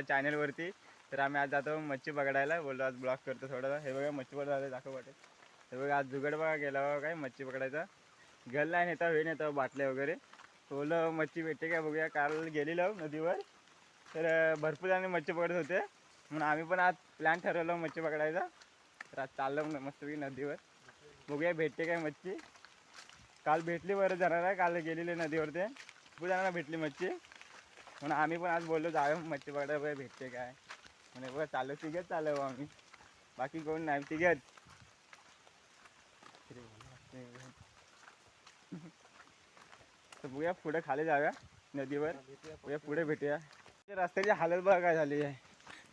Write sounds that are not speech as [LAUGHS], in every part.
मित्रांनो चॅनलवरती तर आम्ही आज जातो मच्छी पकडायला. बोललो आज ब्लॉग करतो थोडा. हे बघा मच्छी पकडायला दाखव वाटेल हे बघा आज जुगड बघा गेला बघा काय मच्छी पकडायचा. गल नाही नेता वेळ नेता बाटल्या वगैरे. बोललो मच्छी भेटते काय बघूया. काल गेलेलो नदीवर. तर भरपूर जण मच्छी पकडत होते. म्हणून आम्ही पण आज प्लॅन ठरवलं मच्छी पकडायचा. तर आज चाललो मस्तपैकी नदीवर. बघूया भेटते काय मच्छी. काल भेटली बरं जणांना काल गेलेले नदीवर ते खूप जणांना भेटली मच्छी. म्हणून आम्ही पण आज बोललो जाऊ मच्छी पकडायला भेटते काय? म्हणे बघा चालू तिघेच चालू आम्ही. बाकी कोण नाही तिघेच. तर बघूया पुढे खाली जाऊया नदीवर. बघूया पुढे भेटूया. रस्त्याची हालत बघा काय झाली आहे.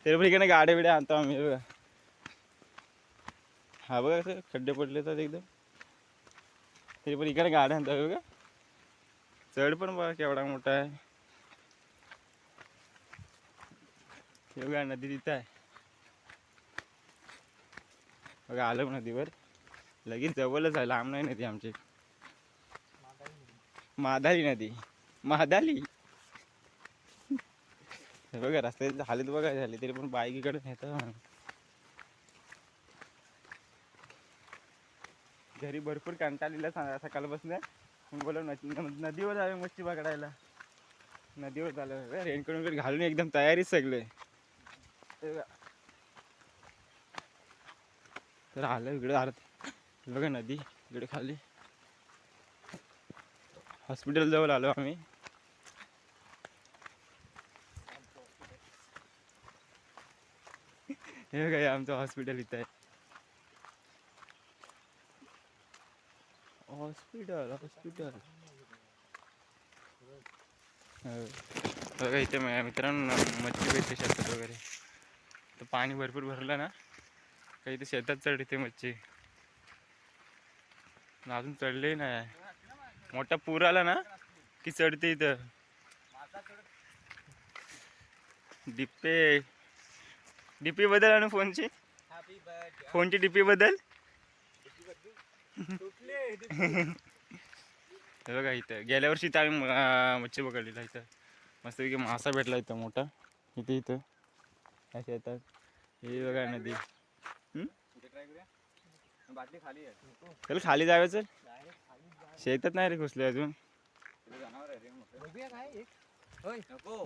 तरी पण इकडे गाड्या बिड्या आणतो आम्ही बघा. हा बघा कसं खड्डे पडले तर एकदम. तरी पण इकडे गाड्या आणतो बघा. चढ पण बघा केवढा मोठा आहे. हे नदी तिथं आहे. बघा आलं नदीवर. लगेच जवळच आहे लांब नाही नदी आमची. मादाली नदी. महादाली बघा रस्त्याची हालत बघा झाली तरी पण बाईक इकडे नेतं घरी भरपूर कंटाळलेला सांगा सकाळपासून मग बोलव नदी नदीवर जावे मच्छी पकडायला. नदीवर झालं रेनकोट वगैरे घालून एकदम तयारीच सगळे. तर आलं इकडे आलं बघा नदी इकडे खाली. हॉस्पिटल जवळ आलो आम्ही. हे काय आमचं हॉस्पिटल इथं आहे. हॉस्पिटल हॉस्पिटल हो. बघा इथे मित्रांनो मच्छी भेटते शकतात वगैरे. तर पाणी भरपूर भरलं ना काही ते शेतात चढते मच्छी. अजून चढले नाही. मोठा पूर आला ना की चढते इथं. डिप्पे डीपी बदल आणि फोनची. फोनची डीपी बदल. हे बघा इथं. गेल्या वर्षी इथं आम्ही मच्छी पकडलेला इथं. मस्तपैकी मासा भेटला इथं मोठा. इथे इथं. अशा येतात. हे बघा नदी. हम्म? बाटली खाली आहे. चल खाली जायचं? शेतात नाही रे घुसले अजून.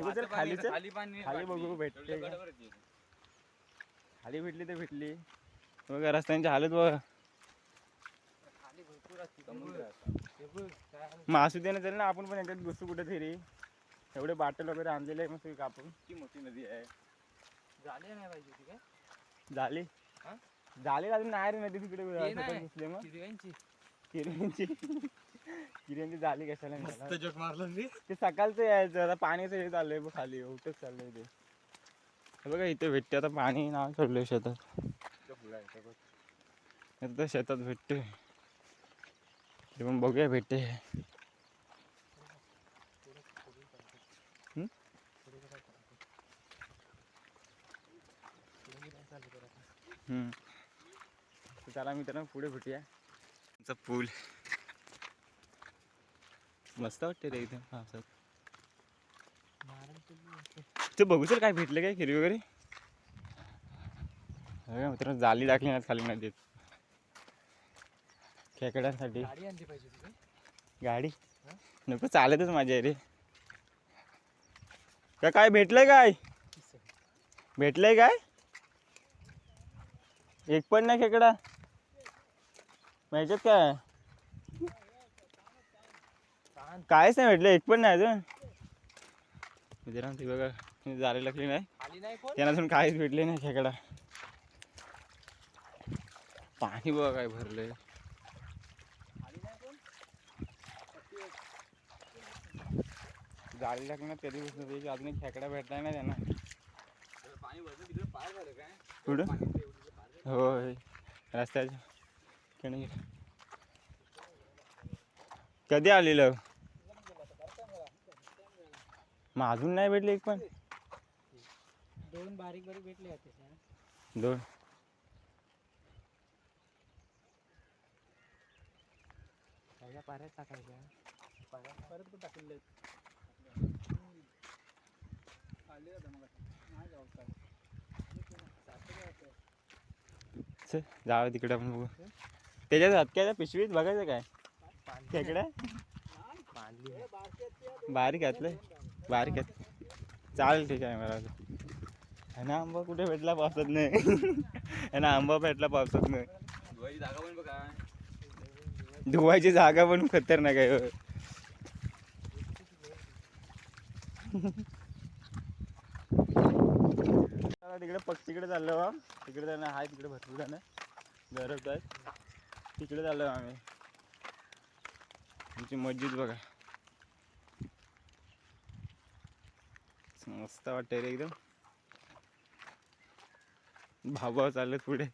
खाली पाणी- चल. खाली. बघू भेटते. खाली भेटली तर भेटली. बघा रस्त्यांची हालत बघा. खाली भरपूर असते समुद्र आहे. हे बघ काय आहे. मग असू दे ना चल ना आपण पण याच्यात घुसू कुठे तरी एवढे बाटल वगैरे आणलेले आहे मस्त कापून. किती मोठी नदी आहे. झाले नाही पाहिजे होती काय? झाली. हा? झाले अजून नाही रे नदी तिकडे ते नाही. घुसले मग. हिरव्यांची. किऱ्यांची किऱ्यांची झाली कशाला नेणार? जोक मारलं मी ते सकाळचं यायचं आता पाण्याचं हे चाललंय बघ खाली उठच चाललंय ते. हे बघा इथे भेटते आता पाणी नाव सोडलंय शेतात. आता शेतात भेटते ते पण बघूया भेटते तर चला मित्रांनो पुढे भेटूया. आमचा पूल. मस्त वाटते रे इथे. पावसात ते बघू सर काय भेटलं काय खिरी वगैरे? मित्रांनो जाली टाकली ना खाली नदीत. खेकड्यांसाठी. गाडी नको चालतच माझ्या रे. का काय भेटलंय काय? भेटलंय काय? एक पण नाही खेकडा? माहितीत काय. कायच नाही भेटलं एक पण नाही अजून. मित्रांनो ती बघा जारी लागली नाही नाही. त्यांना अजून काहीच भेटले नाही खेकडा. पाणी बघा काय भरलंय. नाही जाळी टाकणार कधी बसलं अजून खेकडा भेटलाय ना त्यांना. पाणी भरलं तिकडे पार झालं काय? कुठं? होय. रस्त्याच्या कधी आलेलं? मग अजून नाही भेटले एक पण? दोन बारीक बारीक भेटले दोन. पहिल्या पाऱ्यात टाकायच्या. परत पण टाकलेले आले आता मग. नाही जाऊ काय चल, जाऊ तिकडे आपण बघू. त्याच्यात हात काय त्या पिशवीत बघायचं काय? खेकडा? बारीक घातलंय बारीक घात चालेल ठीक आहे मला आणि आंबा कुठे भेटला पावसात नाही. आणि आंबा भेटला पावसात नाही. धुवायची जागा पण बघा. धुवायची जागा पण खतरनाक आहे. आता तिकडे पक्षीकडे चाललो बा तिकडे जाणं आहे तिकडे भरपूर जाणं. गरज आहेत तिकडे चाललो आम्ही. आमची मस्जिद बघा. मस्त वाटते रे एकदम. भाऊ भाऊ पुढे.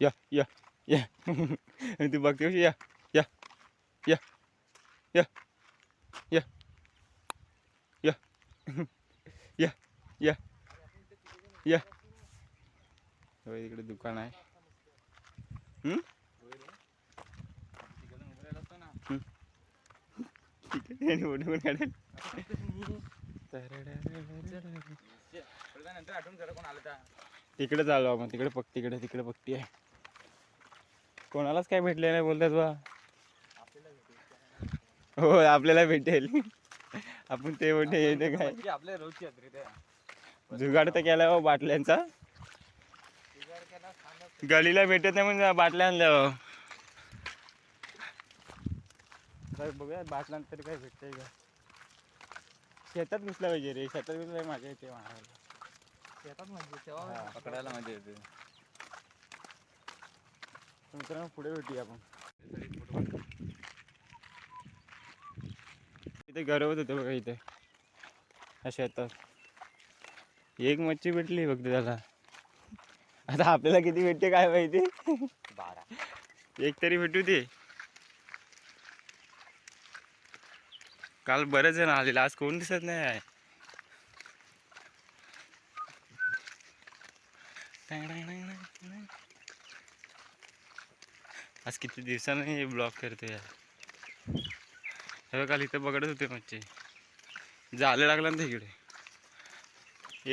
या या या. [LAUGHS] तू बघते या या या या या. या या. या. हो, इकडे दुकान आहे. ठीक आहे फोटो पण काढेल. तिकडे चालू आपण तिकडे पक तिकडे तिकडे पक्ती आहे. कोणालाच काय भेटले नाही बोलतात बा. हो आपल्याला भेटेल. आपण ते मोठे येते काय? मच्छी आपल्या रोजची जुगाड तर केला बा बाटल्यांचा. गलीला भेटत नाही म्हणजे बाटल्या आणल्या. काय बघूया बाटल्यात तरी काय भेटतंय का? शेतात घुसला पाहिजे रे शेतात घुसला माझ्या इथे मारायला शेतात म्हणजे तेव्हा हा. पकडायला मजा येते. मित्रांनो पुढे भेटूया आपण. इथे गरवत होते बघा इथे. ह्या शेतात एक मच्छी भेटली फक्त त्याला. आता आपल्याला किती भेटते काय माहिती? बारा. एक तरी भेटू दे. काल बरेच जण आलेले आज कोण दिसत नाही आहे. आज किती दिवसांनी ब्लॉक करते यार. हे काल इथं बघतच होते मच्छी. जालं लागलं ना इकडे.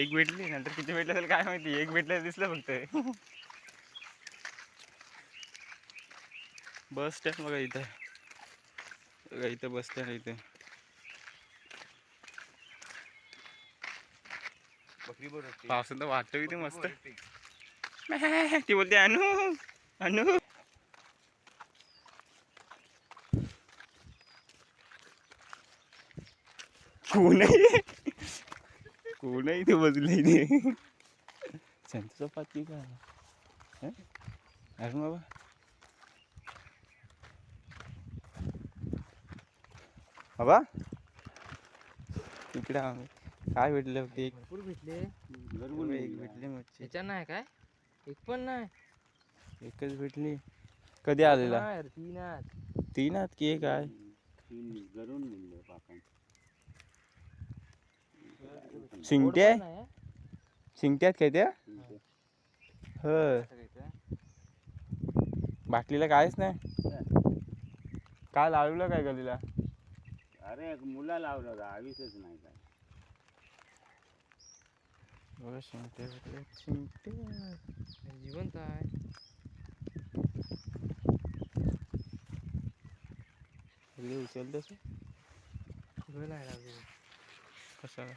एक भेटली नंतर किती भेटलं असेल काय माहिती. एक भेटलं दिसलं फक्त. बस स्टँड बघा इथं. बघा इथं बस स्टँड इथे. पावसात वाटतं किती मस्त. ती बोलते अनु अनु. कोण आहे कोण आहे इथे बसले इथे संत पाती का? हं? अरे बाबा? बाबा? तिकडे आम्ही काय भेटले होते? एक भरपूर भेटले. एक भेटली मच्छी. त्याच्या नाही काय? एक पण नाही. एकच भेटली. कधी आलेला? तीन आहेत. तीन आहात की एक आहे? शिंगट्या? हं. शिंगट्यात काय त्या? हो बाटलीला कायच नाही. काय? लावलं काय गलीला अरे मुला लावलं आवीसच नाही काय. भेटल्या शिंगट्या जिवंत आहे. उचल तसं. कशाला?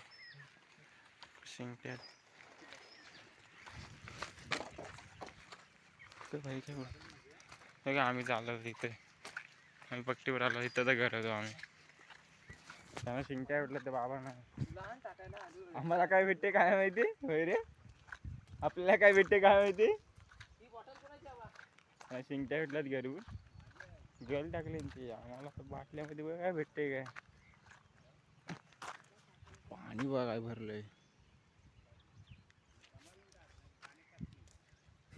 शिंप्यात भाई काय बघा आम्ही चाललो तिथे. आम्ही पट्टीवर आलो तिथं तर घर होतो आम्ही. त्यामुळे शिंक्या भेटलं तर बाबांना आम्हाला काय भेटते काय माहिती? होय आपल्याला काय भेटते काय माहिती? शिंक्या भेटल्यात घरून गल टाकली ते आम्हाला बाटल्यामध्ये काय भेटते काय. पाणी बघाय भरलंय.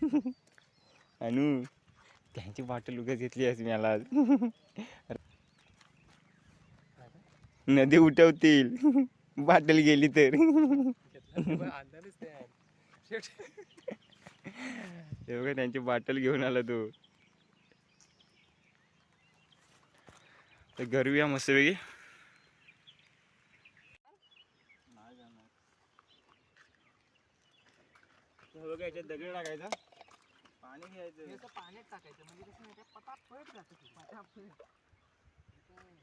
[LAUGHS] अनु त्यांची बॉटल उगाच घेतली आहेस मी आज. [LAUGHS] नदी उठवतील. बाटल गेली तर. [LAUGHS] बघा त्यांची बाटल घेऊन आला तू. गरवी घरूया मस्त बघा याच्यात दगड टाकायचा. पाणी घ्यायचं. हे असं पाण्यात टाकायचं म्हणजे कसं आहे पटापट जातं ते, पटापट.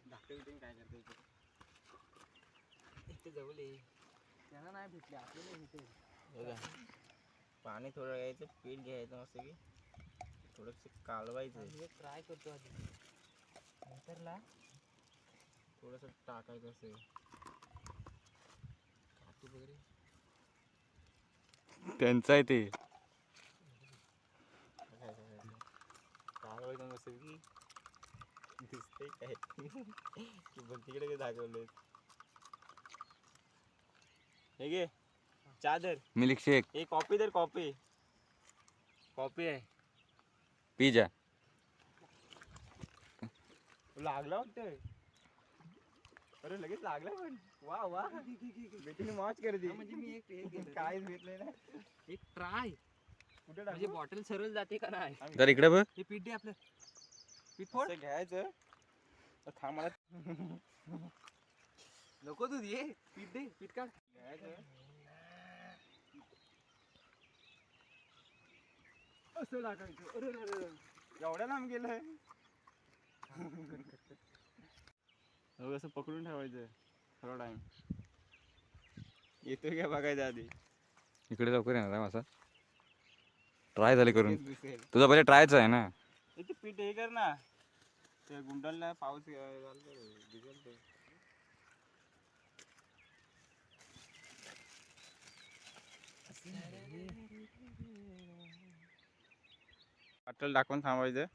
धाकटे बिटे काय करते इथे? इथे जवळ ये. त्यांना नाही भेटले आपल्याला बघा. पाणी थोडं घ्यायचं पीठ घ्यायचं मस्त की. थोडंसं कालवायचं. ट्राय करतो आधी. नंतरला? थोडंसं टाकायचं असं. काटू वगैरे. त्यांचं आहे ते. कालवायचं मस्त की दिसतंय काय की बघ तिकडे काय दाखवलंय हे घे चादर मिल्कशेक हे कॉपी तर कॉपी कॉपी आहे पिझ्झा लागला वाटतं अरे लगेच लागला पण वा वा बेटीने मॉच कर दी म्हणजे मी एक. काहीच भेटलंय ना एक ट्राय म्हणजे? बॉटल सरळ जाते का नाही? तर इकडे बघ. हे पीठ दे आपलं. पीठ फोड. असं घ्यायचं. तर थांब मला. नको तू ये. पीठ दे पीठ काढ. घ्यायचं. असं टाकायचं. अरे अरे, अरे. एवढ्या लांब गेलंय. हो असं पकडून ठेवायचं. थोडा टाइम येतोय काय बघायचं आधी? इकडे लवकर येणार आहे असा ट्राय झाले करून. [LAUGHS] तुझा पहिले ट्रायच आहे ना? ए, ते पीठ हे कर ना. ते गुंडलला पाऊस भिजेल पाटल टाकून थांबायचं.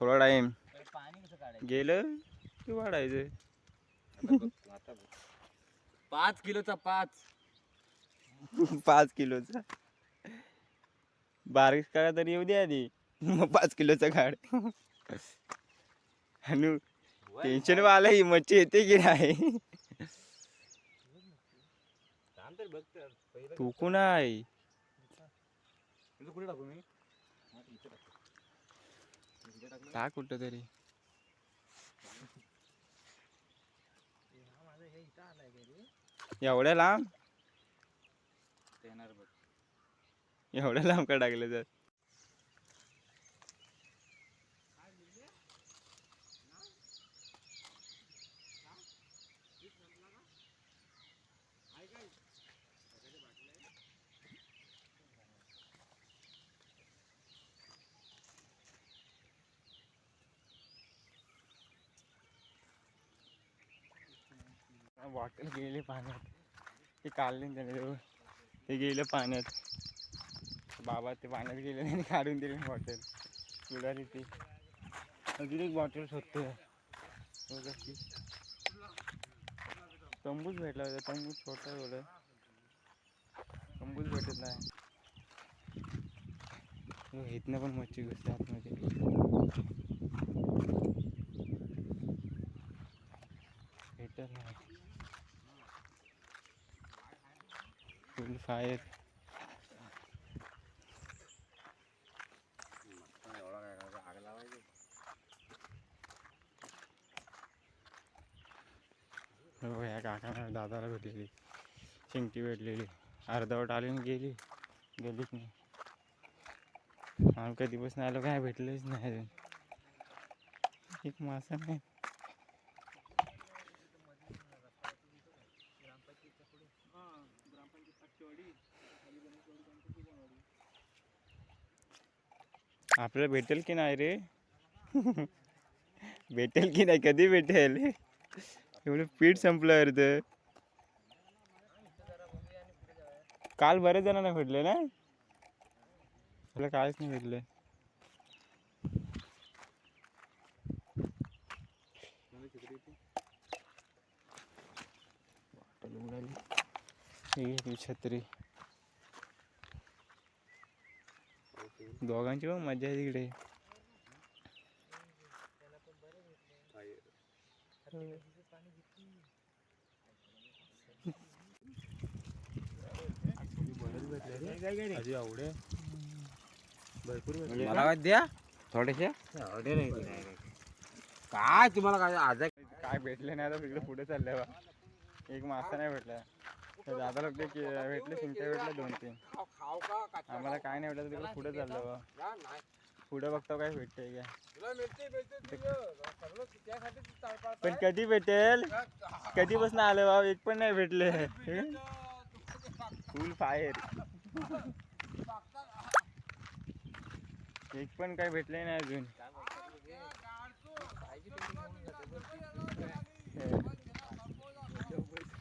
थोडा टाइम गेलं की वाढायचं? पाच किलोचा पाच. [LAUGHS] पाच किलोचा. बारीक काढा तरी येऊ दे आधी. मग पाच किलोचा काढ. आणि टेन्शन आलं ही मच्छी येते की नाही? तू कोण आहे? टाकू कुठं तरी. एवढ्या लांब? येणार बघ. एवढ्या लांब का टाकले तर? बॉटल गेले पाण्यात. ते काढले त्याने ते गेले पाण्यात. बाबा ते पाण्यात गेले आणि काढून दिले बॉटल उडाली ती अजून एक बॉटल शोधतो तंबूच भेटला होता. तंबूच छोटा एवढं. तंबूच भेटत नाही. हो, इथनं पण मच्छी घुसते आतमध्ये. भेटत नाही. फुल फायर या काकांना, दादाला भेटलेली. शिंगटी भेटलेली. अर्धवट आली गेली. गेलीच नाही. आम्ही कधीपासून आलो, काय भेटलेच नाही अजून. एक मासा नाही. आपल्याला भेटेल की नाही रे? [LAUGHS] भेटेल की नाही? कधी भेटेल? एवढं पीठ संपलं अर्ध काल बरेच जणांना भेटले ना? त्याला काहीच नाही भेटले. घेतली छत्री. दोघांची पण मजा आहे तिकडे. भरपूर मला काय द्या. थोडेसे? एवढे नाही ते काय काय तुम्हाला काय आज काय भेटले नाही आता तिकडे पुढे चाललंय बा. एक मासा नाही भेटला. तर दादा लोक ते भेटले चिंता भेटले दोन तीन. आम्हाला काय नाही भेटलं तिकडे पुढे चाललो बा. पुढे बघतो काय भेटतंय काय. पण कधी भेटेल? कधीपासून आलं भाऊ एक पण नाही भेटले. फुल फायर एक पण काय भेटले नाही अजून.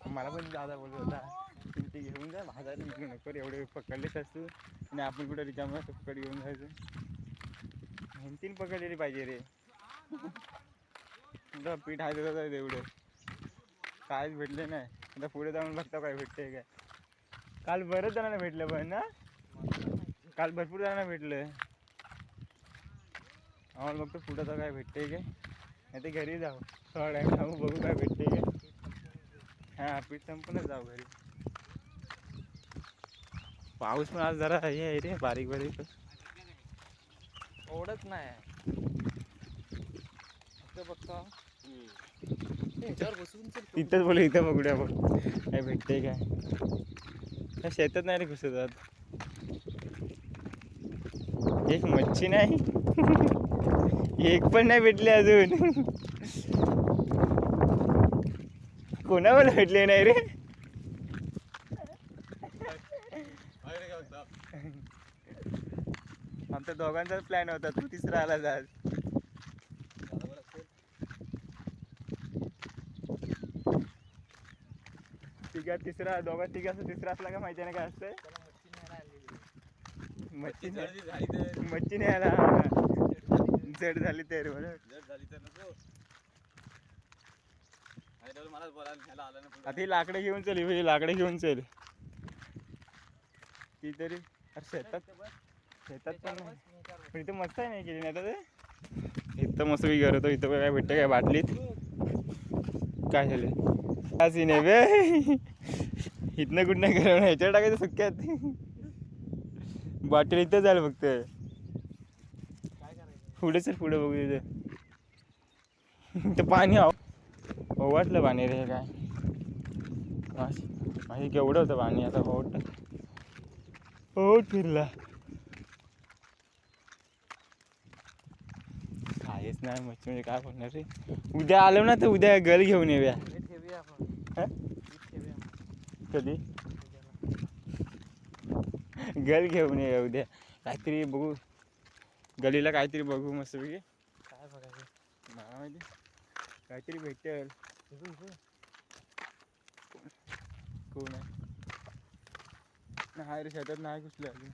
मला पण दादा बोलत होता ते घेऊन जा बाजारात विकू नको एवढे पकडलेच असतो आणि आपण कुठं रिकामा पकड घेऊन जायचं. तीन पकडलेली पाहिजे रे. पीठ आहे त्याचं एवढं कायच भेटले नाही. आता पुढे जाऊन बघता काय भेटते काय. काल बरेच जणांना भेटलं पण ना? काल भरपूर जणांना भेटलं. आम्हाला बघतो पुढं तर काय भेटते काय. नाही ते घरी जाऊ. थोडा टाइम थांबू बघू काय भेटते काय. हा पीठ संपूनच जाऊ घरी. पाऊस पण आज जरा हे आहे रे बारीक बारीक. ओढत नाही. बघतो तिथंच बोलू इथं बघूया बघ. काय भेटते काय. त्या शेतात नाही रे घुसतात एक मच्छी नाही. [LAUGHS] एक पण नाही भेटली अजून. कोणावर भेटले नाही रे? आमच्या दोघांचाच प्लॅन होता. तू तिसरा आला जा तिघा तिसरा दोघा तिघाचा तिसरा असला का माहिती नाही काय असतंय. मच्छी नाही. मच्छी नाही आला. जड झाली तर आता ही लाकडं घेऊन चल ही लाकडं घेऊन चल. ती तरी अरे शेतात शेतात पण पण इथं मस्त आहे नाही केली नाही आता ते? इथं मस्त मी करत होतो इथं काय भेटतं काय बाटलीत? काय झालं? अशी नाही बे. इथनं कुठं गरम ह्याच्यावर टाकायचं सुक्यात बाटली इथं झालं फक्त. पुढे सर पुढे बघू तिथं तर पाणी हो वाटलं पाणी रे हे काय माहिती केवढं होतं पाणी आता होट होट फिरला काहीच नाही मच्छी म्हणजे काय बोलणार रे? उद्या आलो ना तर उद्या गल घेऊन येऊया ठेवूया आपण हा? ठेवूया कधी? गल घेऊन येऊया उद्या. काहीतरी बघू. गलीला काहीतरी बघू मस्तपैकी. काय बघायचं? मला माहिती काहीतरी भेटेल. कोण आहे? नाही रे शेतात नाही घुसलं अजून.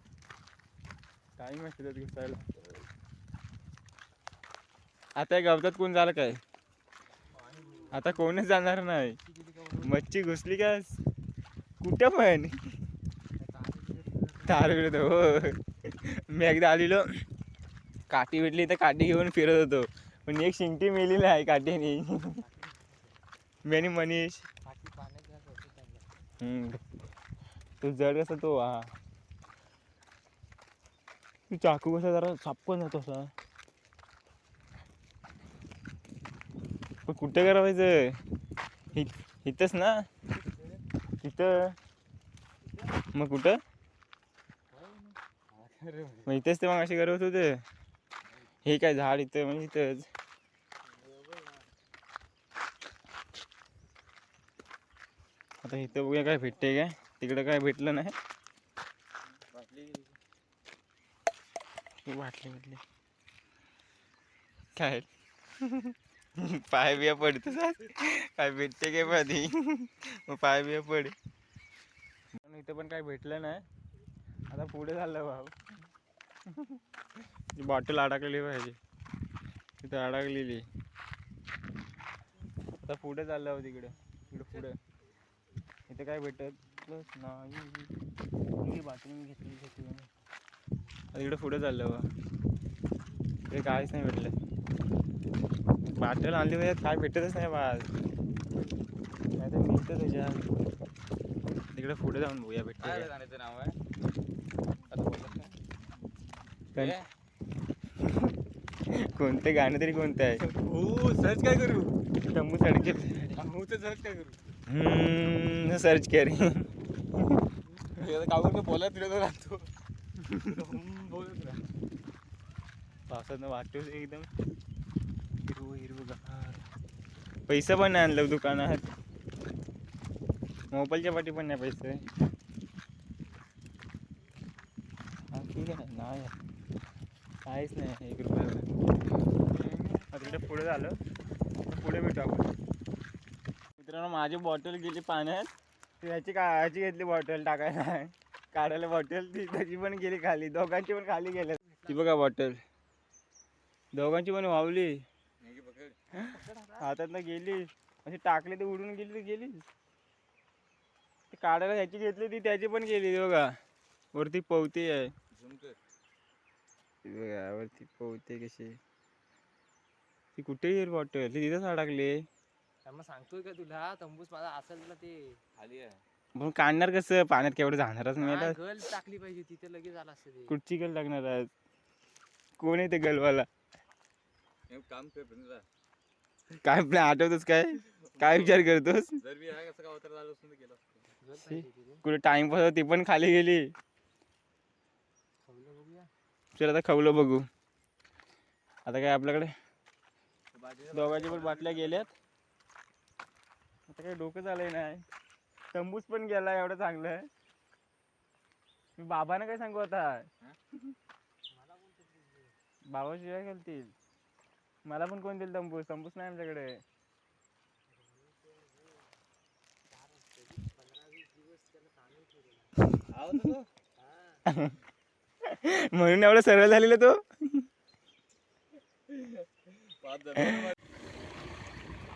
टाईम आहे शेतात घुसायला. आता या गवतात कोण झालं काय? आता कोणच जाणार नाही. मच्छी घुसली का कुठं पण. तार फिरत हो. मी एकदा आलेलो. काठी भेटली तर काठी घेऊन फिरत होतो. पण एक शिंगटी मेलेली आहे काठीने. मी आणि मनीष. तू जड कसा तो हा. तू चाकू कसा जरा सापकन जातो असा. पण कुठं करावायचं इथंच ना. इथं मग कुठं? मग इथेच ते मग अशी करत होते. हे काय झाड इथं म्हणजे इथंच. आता इथं बघूया काय भेटते काय. तिकडं काय भेटलं नाही. वाटली वाटली काय? पाय बिया पडतो काय भेटते काय पाधी मग पाय बिया पड. पण इथं पण काय भेटलं नाही. आता पुढे झालं भाऊ. बॉटल अडकलेली पाहिजे. तिथं अडकलेली. आता पुढे चाललं हो तिकडे. इकडे पुढे. इथं काय भेटत नाही. बाथरूम मी घेतली घेतली आता इकडे पुढे चाललं बा ते काहीच नाही भेटलं. बाटल आणली पाहिजे काय भेटतच नाही बा काय तर मिळतं त्याच्यात. तिकडे पुढे जाऊन बघूया भेटते नाव आहे? कोणतं गाणं तरी कोणतं आहे? हो सर्च काय करू? शंभू सडके हो तर सर्च काय करू? सर्च करी. कागद बोलत फिरत राहतो. पावसानं वाटतो एकदम. हिरव हिरवं पैसे पण नाही आणलं दुकानात. मोबाईलच्या पाठी पण नाही पैसे. हा ठीक आहे नाही. काहीच नाही एक रुपया तिकडे पुढे झालं. पुढे भेटू आपण. मित्रांनो माझी बॉटल गेली पाण्यात. ती ह्याची का घेतली बॉटल टाकायला. काढायला बॉटल ती त्याची पण गेली खाली. दोघांची पण खाली गेल्या. ती बघा बॉटल दोघांची पण वावली. हातात ना गेली. अशी टाकली ती उडून गेली ती गेली ती काढायला ह्याची घेतली ती त्याची पण गेली बघा. वरती पवती आहे. ती बघा वरती पवते कशी. ती कुठे येईल बॉटल? ती तिथंच अडकली. मग सांगतोय का तुला? तंबूस माझा असेल ना ते पण काढणार कसं? पाण्यात केवढं जाणारच नाही आता गल टाकली पाहिजे तिथे लगेच आला असतं ते. कुठची गल लागणार आहे कोण आहे ते गलवाला? काम कर काय प्लॅन आठवतोस काय? काय विचार करतोस? जर मी कसं असतं गल तिथे कुठे टाइमपास ती पण खाली गेली. चल आता खवलं बघू. आता काय आपल्याकडे? दोघांची पण बाटल्या गेल्यात. आता काही डोकं झालंय नाही तंबूस पण गेला एवढं चांगलं आहे. मी बाबानं काय सांगू आता? बाबा शिवाय घालतील मला पण कोण देईल तंबू तंबूच नाही आमच्याकडे. [LAUGHS] म्हणून एवढं सरळ झालेलं तो.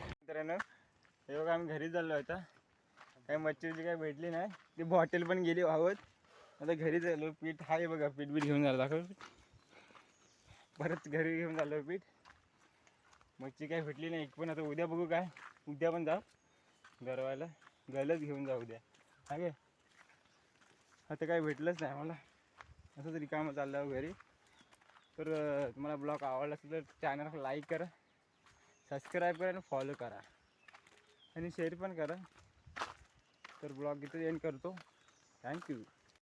मित्रांनो हे बघा आम्ही घरी चाललो होता काही मच्छीची काही भेटली नाही. ती बॉटल पण गेली वाहत आता घरी चाललो पीठ आहे बघा पीठ बीठ घेऊन झालं दाखव. पीठ परत घरी घेऊन झालो पीठ. मच्छी काय भेटली नाही. एक पण आता उद्या बघू काय. उद्या पण जा गरवायला गलच घेऊन जा उद्या. हागे आता काय भेटलंच नाही मला असं तरी कामं चाललं घरी. तर तुम्हाला ब्लॉग आवडला असेल तर चॅनलला लाईक करा सबस्क्राईब करा आणि फॉलो करा. आणि शेअर पण करा. तर ब्लॉग इथं एंड करतो. थँक्यू